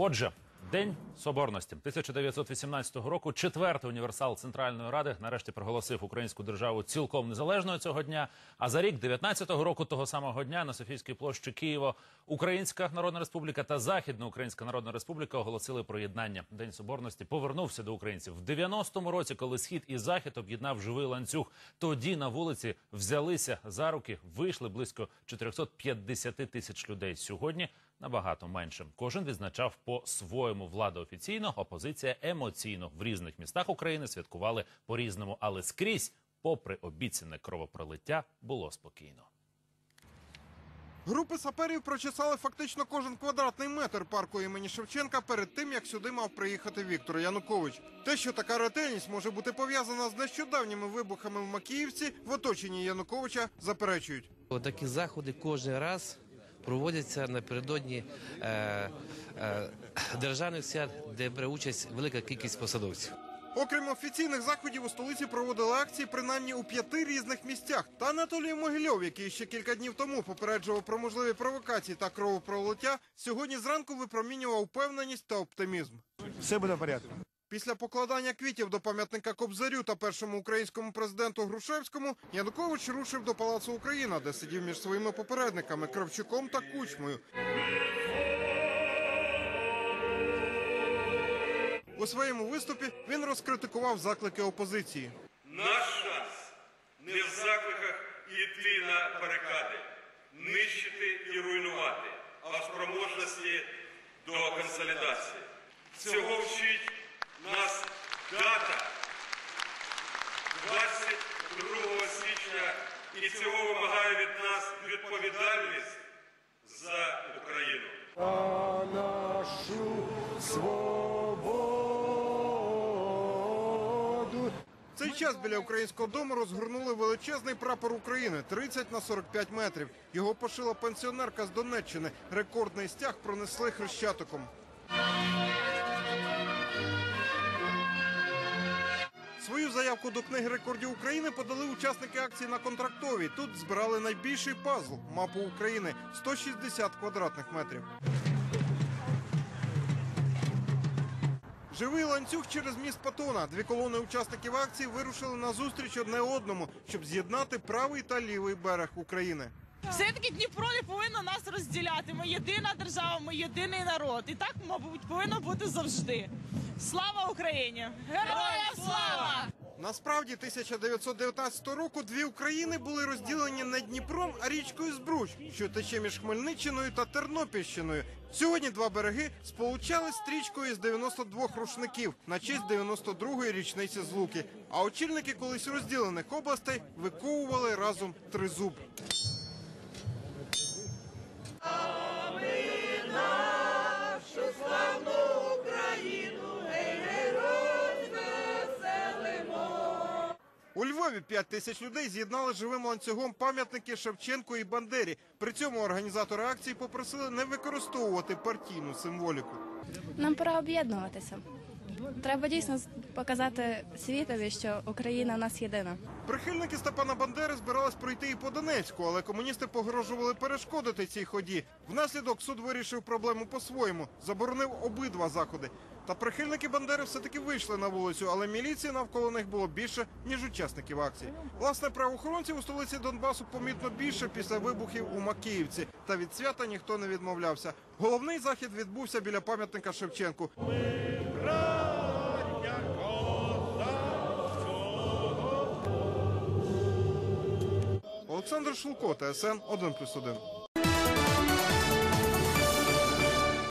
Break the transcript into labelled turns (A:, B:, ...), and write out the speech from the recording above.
A: Отже, День Соборності 1918 року. Четвертий універсал Центральної Ради нарешті проголосив українську державу цілком незалежною цього дня. А за рік 19-го року того самого дня на Софійській площі Києва Українська Народна Республіка та Західна Українська Народна Республіка оголосили про єднання. День Соборності повернувся до українців в 90-му році, коли схід і захід об'єднав живий ланцюг. Тоді на вулиці взялися за руки, вийшли близько 450 тисяч людей. Сьогодні набагато менше. Кожен відзначав по-своєму влада офіційно, опозиція емоційно. В різних містах України святкували по-різному, але скрізь, попри обіцяне кровопролиття, було спокійно.
B: Групи саперів прочесали фактично кожен квадратний метр парку імені Шевченка перед тим, як сюди мав приїхати Віктор Янукович. Те, що така ретельність може бути пов'язана з нещодавніми вибухами в Макіївці, в оточенні Януковича заперечують.
C: Такі заходи кожен раз проводяться напередодні е, е, державних свят, де бере участь велика кількість посадовців.
B: Окрім офіційних заходів, у столиці проводили акції принаймні у п'яти різних місцях. Та Анатолій Могильов, який ще кілька днів тому попереджував про можливі провокації та кровопролиття, сьогодні зранку випромінював впевненість та оптимізм.
D: Все буде в порядку.
B: Після покладання квітів до пам'ятника Кобзарю та першому українському президенту Грушевському Янукович рушив до Палацу Україна, де сидів між своїми попередниками Кравчуком та Кучмою. У своєму виступі він розкритикував заклики опозиції.
E: Наш шанс не в закликах йти на барикади, нищити і руйнувати, а в спроможності до консолідації. Цього вчить нас дата 22 січня, і цього вимагає від нас відповідальність за Україну.
B: Нашу В цей час біля українського дому розгорнули величезний прапор України 30 на 45 метрів. Його пошила пенсіонерка з Донеччини. Рекордний стяг пронесли хрещатиком. Свою заявку до книги рекордів України подали учасники акції на контрактовій. Тут збирали найбільший пазл мапу України 160 квадратних метрів. Живий ланцюг через міст Патона. Дві колони учасників акції вирушили на зустріч одне одному, щоб з'єднати правий та лівий берег України.
F: Все-таки Дніпро не повинно нас розділяти. Ми єдина держава, ми єдиний народ. І так, мабуть, повинно бути завжди. Слава Україні! Героям слава!
B: Насправді, 1919 року дві України були розділені не Дніпром, а річкою Збруч, що тече між Хмельниччиною та Тернопільщиною. Сьогодні два береги сполучали стрічкою з 92 рушників на честь 92-ї річниці злуки. А очільники колись розділених областей виковували разом тризуб. Львові 5 тисяч людей з'єднали живим ланцюгом пам'ятники Шевченку і Бандері. При цьому організатори акції попросили не використовувати партійну символіку.
G: Нам пора об'єднуватися. Треба дійсно показати світові, що Україна в нас єдина.
B: Прихильники Степана Бандери збирались пройти і по Донецьку, але комуністи погрожували перешкодити цій ході. Внаслідок суд вирішив проблему по-своєму, заборонив обидва заходи. Та прихильники Бандери все-таки вийшли на вулицю, але міліції навколо них було більше, ніж учасників акції. Власне, правоохоронців у столиці Донбасу помітно більше після вибухів у Макіївці. Та від свята ніхто не відмовлявся. Головний захід відбувся біля пам'ятника Шевченку. Олександр Шулко, ТСН 1+,1.